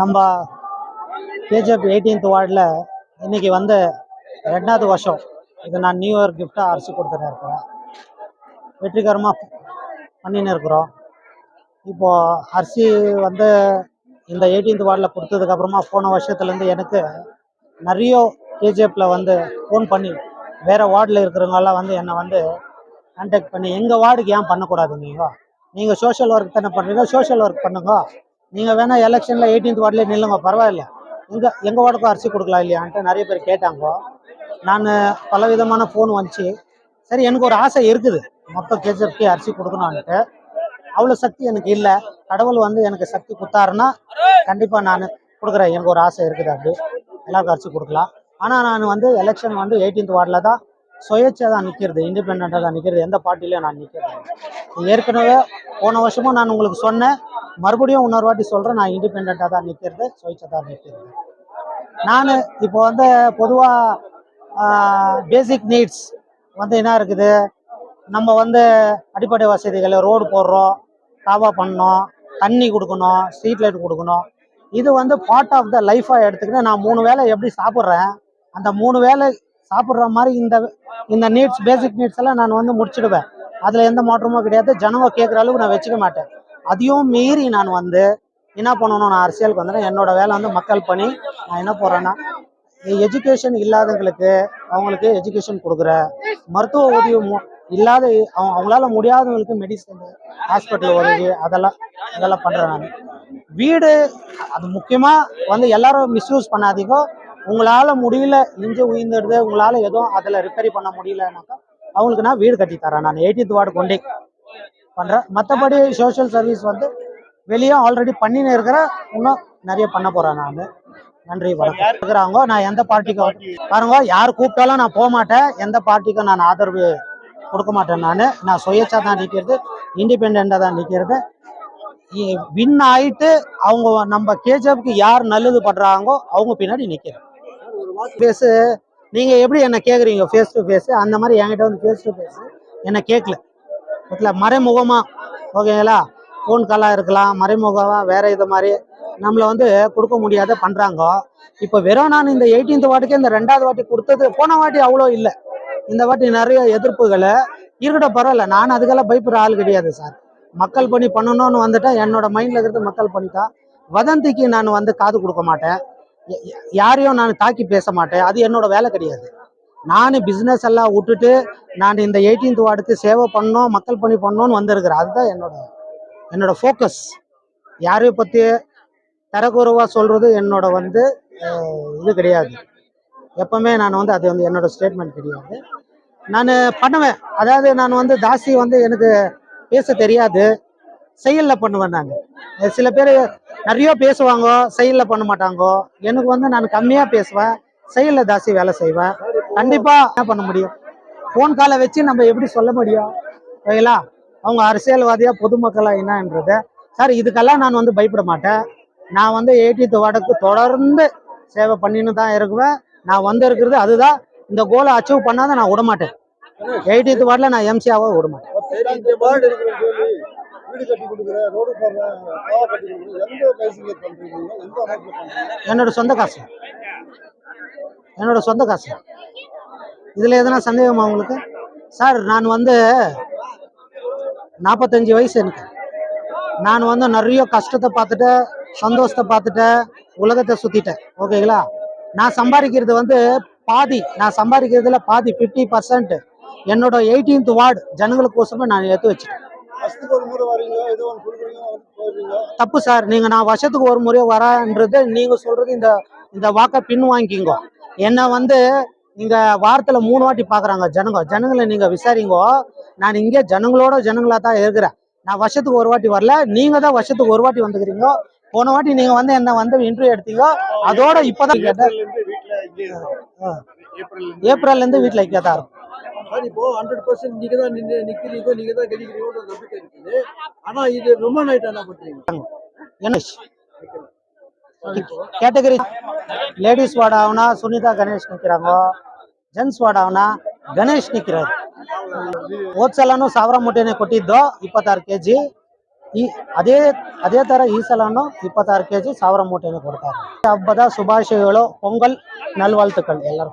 நம்ம KGF eighteenth வார்டில் இன்றைக்கி வந்து ரெண்டாவது வருஷம் இது நான் நியூ இயர் கிஃப்டாக அரிசி கொடுத்துட்டு இருக்கிறேன். வெற்றிகரமாக பண்ணின்னு இருக்கிறோம். இப்போது அரிசி வந்து இந்த எயிட்டீன்த் வார்டில் கொடுத்ததுக்கப்புறமா போன வருஷத்துலேருந்து எனக்கு நிறைய கேஜிஎஃப்பில் வந்து ஃபோன் பண்ணி வேறு வார்டில் இருக்கிறவங்கெல்லாம் வந்து என்னை வந்து கான்டாக்ட் பண்ணி எங்கள் வார்டுக்கு ஏன் பண்ணக்கூடாது நீங்கள் நீங்கள் சோஷியல் ஒர்க் தானே பண்ணுறீங்க சோஷியல் ஒர்க் பண்ணுங்க. நீங்கள் வேணால் எலெக்ஷனில் எயிட்டீன்த் வார்டில் நில்லுங்க பரவாயில்ல. எங்கள் எங்கள் வார்டுக்கும் அரிசி கொடுக்கலாம் இல்லையான்ட்டு நிறைய பேர் கேட்டாங்க. நான் பல விதமான ஃபோன் வந்துச்சு. சரி எனக்கு ஒரு ஆசை இருக்குது. மொத்த கேஜிஎஃப்கே அரிசி கொடுக்கணும்ன்ட்டு. அவ்வளோ சக்தி எனக்கு இல்லை. கடவுள் வந்து எனக்கு சக்தி கொடுத்தாருன்னா கண்டிப்பாக நான் கொடுக்குறேன். எனக்கு ஒரு ஆசை இருக்குது அப்படி. எல்லாருக்கும் அரிசி கொடுக்கலாம். ஆனால் நான் வந்து எலெக்ஷன் வந்து எயிட்டீன்த் வார்டில் தான் சுயேட்சை தான் நிற்கிறது இண்டிபெண்ட்டாக தான் நிற்கிறது எந்த பார்ட்டிலையும் நான் நிற்கிறேன் ஏற்கனவே போன வருஷமும் நான் உங்களுக்கு சொன்னேன். மறுபடியும் இன்னொரு வாட்டி சொல்கிறேன் நான் இண்டிபெண்ட்டாக தான் நிற்கிறது சுயேட்சை தான் நிற்கிறது நான் இப்போ வந்து பொதுவாக பேசிக் நீட்ஸ் வந்து என்ன இருக்குது? நம்ம வந்து அடிப்படை வசதிகள் ரோடு போடுறோம் தாவா பண்ணோம் தண்ணி கொடுக்கணும் ஸ்ட்ரீட் லைட் கொடுக்கணும். இது வந்து பார்ட் ஆஃப் த லைஃபாக எடுத்துக்கிட்டு நான் மூணு வேளை எப்படி சாப்பிட்றேன்? அந்த மூணு வேளை சாப்பிட்ற மாதிரி இந்த இந்த நீட்ஸ் பேசிக் நீட்ஸ் எல்லாம் நான் வந்து முடிச்சுடுவேன். அதில் எந்த மாற்றமும் கிடையாது. ஜனங்க கேட்குற அளவுக்கு நான் வச்சுக்க மாட்டேன். அதையும் மீறி நான் வந்து என்ன பண்ணணும்? நான் அரசியலுக்கு வந்துட்டேன் என்னோட வேலை வந்து மக்கள் பணி. நான் என்ன போகிறேன்னா எஜுகேஷன் இல்லாதவங்களுக்கு அவங்களுக்கு எஜுகேஷன் கொடுக்குறேன் மருத்துவ உதவி மு- இல்லாத அவங்க அவங்களால முடியாதவங்களுக்கு மெடிசன் ஹாஸ்பிட்டல் உதவி அதெல்லாம் அதெல்லாம் பண்ணுறேன் நான். வீடு அது முக்கியமாக வந்து எல்லாரும் மிஸ்யூஸ் பண்ணாதீங்க. உங்களால் முடியல இஞ்சி உயிர்ந்துடுது உங்களால் எதுவும் அதில் ரிப்பேரி பண்ண முடியலனாக்கா அவங்களுக்கு நான் வீடு கட்டி தரேன் நான். எயிட்டீன்த் வார்டு கொண்டே. பண்ணுறேன் மற்றபடி சோஷியல் சர்வீஸ் வந்து வெளியே ஆல்ரெடி பண்ணின்னு இருக்கிறேன் இன்னும் நிறைய பண்ண போகிறேன் நான் நன்றி வணக்கம். இருக்கிறாங்க நான் எந்த பார்ட்டிக்கும் பாருங்க யார் கூப்பிட்டாலும் நான் போக மாட்டேன். எந்த பார்ட்டிக்கும் நான் ஆதரவு கொடுக்க மாட்டேன் நான். நான் சுயேட்சா தான் நிற்கிறது இண்டிபெண்ட்டாக தான் நிற்கிறது வின் ஆயிட்டு அவங்க நம்ம கேஜப்க்கு யார் நல்லது பண்றாங்களோ அவங்க பின்னாடி நிற்கிறேன் பேசு நீங்க எப்படி என்ன கேக்குறீங்க? ஃபேஸ் டு ஃபேஸ் அந்த மாதிரி என்கிட்ட வந்து ஃபேஸ் டு ஃபேஸ் என்ன கேட்கல ஓகேல மறைமுகமா ஓகேங்களா? ஃபோன் காலாக இருக்கலாம் மறைமுகமா வேற இது மாதிரி. நம்மளை வந்து கொடுக்க முடியாத பண்ணுறாங்க இப்போ வெறும் நான் இந்த எயிட்டீன்த் வாட்டிக்கு இந்த ரெண்டாவது வாட்டி கொடுத்தது போன வாட்டி அவ்வளோ இல்லை. இந்த வாட்டி நிறைய எதிர்ப்புகளை. இருக்கட்டும் பரவாயில்ல. நான் அதுக்கெல்லாம் பயப்படுற ஆள் கிடையாது சார் மக்கள் பணி பண்ணணும்னு வந்துட்டா என்னோட மைண்டில் இருக்கிறது மக்கள் பணி தான் வதந்திக்கு நான் வந்து காது கொடுக்க மாட்டேன். யாரையும் நான் தாக்கி பேச மாட்டேன். அது என்னோட வேலை கிடையாது. நான் பிஸ்னஸ் எல்லாம் விட்டுட்டு நான் இந்த எயிட்டீன்த் வார்டுக்கு சேவை பண்ணணும் மக்கள் பணி பண்ணோன்னு வந்திருக்கிறேன். அதுதான் என்னோட என்னோட ஃபோக்கஸ் யாரையும் பற்றி தரக்குறவாக சொல்கிறது என்னோட வந்து இது கிடையாது. எப்பவுமே நான் வந்து அது வந்து என்னோட ஸ்டேட்மெண்ட் கிடையாது. நான் பண்ணுவேன். அதாவது நான் வந்து தாசி வந்து எனக்கு பேச தெரியாது. செயலில் பண்ணுவேன் நான். சில பேர் நிறைய பேசுவாங்க செயலில் பண்ண மாட்டாங்கோ. எனக்கு வந்து நான் கம்மியாக பேசுவேன். செயலில் தாசி வேலை செய்வேன். கண்டிப்பாக என்ன பண்ண முடியும்? ஃபோன் காலை வச்சு நம்ம எப்படி சொல்ல முடியும்? ஓகேங்களா அவங்க அரசியல்வாதியா பொதுமக்களா என்னன்றது. சார் இதுக்கெல்லாம் நான் வந்து பயப்பட மாட்டேன். நான் வந்து எயிட்டீத் வார்டுக்கு தொடர்ந்து சேவை பண்ணின்னு தான் இருக்குவேன். நான் வந்து இருக்கிறது அதுதான். இந்த கோலை அச்சீவ் பண்ணாத நான் விட மாட்டேன். எயிட்டீத் வார்டில் நான் எம்சியாவை விட மாட்டேன். என்னோட சொந்த காசு. என்னோட சொந்த காசு. இதில் எதனா சந்தேகமா உங்களுக்கு? சார் நான் வந்து நாற்பத்தஞ்சு வயசு எனக்கு. நான் வந்து நிறைய கஷ்டத்தை பார்த்துட்டேன் சந்தோஷத்தை பார்த்துட்டேன் உலகத்தை சுற்றிட்டேன் ஓகேங்களா? நான் சம்பாதிக்கிறது வந்து பாதி நான் சம்பாதிக்கிறதுல பாதி ஃபிஃப்டி பர்சன்ட் என்னோட எயிட்டீன்த் வார்டு ஜனங்களுக்கோசமே நான் எடுத்து வச்சுட்டேன். தப்பு சார் நீங்க நான் வருஷத்துக்கு ஒரு முறை வரேன்றது நீங்க சொல்றது இந்த இந்த வாக்கை பின் வாங்கிக்கிங்க என்ன வந்து நீங்க வாரத்துல மூணு வாட்டி பாக்குறாங்க ஜனங்க. ஜனங்களை நீங்க விசாரிங்கோ. நான் இங்கே ஜனங்களோட ஜனங்களா தான் இருக்கிறேன். நான் வருஷத்துக்கு ஒரு வாட்டி வரல. நீங்க தான் வருஷத்துக்கு ஒரு வாட்டி வந்துக்கிறீங்க. போன வாட்டி நீங்க வந்து என்ன வந்து இன்டர்வியூ எடுத்தீங்க அதோட இப்பதான் கேட்டேன் ஏப்ரல்ல இருந்து வீட்டுல கேட்டா இப்போ ஹண்ட்ரட் பர்சன்ட் நீங்க தான் நிக்கிறீங்க நீங்க தான் கிடைக்கிறீங்கன்ற ஆனா இது ரொம்ப நைட் என்ன கேட்டகரி லேடிஸ் வார்டு ஆகுனா சுனிதா கணேஷ் நிற்கிறாங்க ಅವನ ಗಣೇಶ್ ನಿಕ್ಕಿರೋದು ಹೋದ್ ಸಲನು ಸಾವಿರ ಮೂಟೆನೆ ಕೊಟ್ಟಿದ್ದು ಇಪ್ಪತ್ತಾರು ಕೆ ಜಿ ಈ ಅದೇ ಅದೇ ತರ ಈ ಸಲನು ಇಪ್ಪತ್ತಾರು ಕೆ ಜಿ ಸಾವಿರ ಮೂಟೆನೆ ಕೊಡ್ತಾರೆ. ಹಬ್ಬದ ಶುಭಾಶಯಗಳು, ಪೊಂಗಲ್ ನಲ್ವಲ್ತುಗಳು ಎಲ್ಲರೂ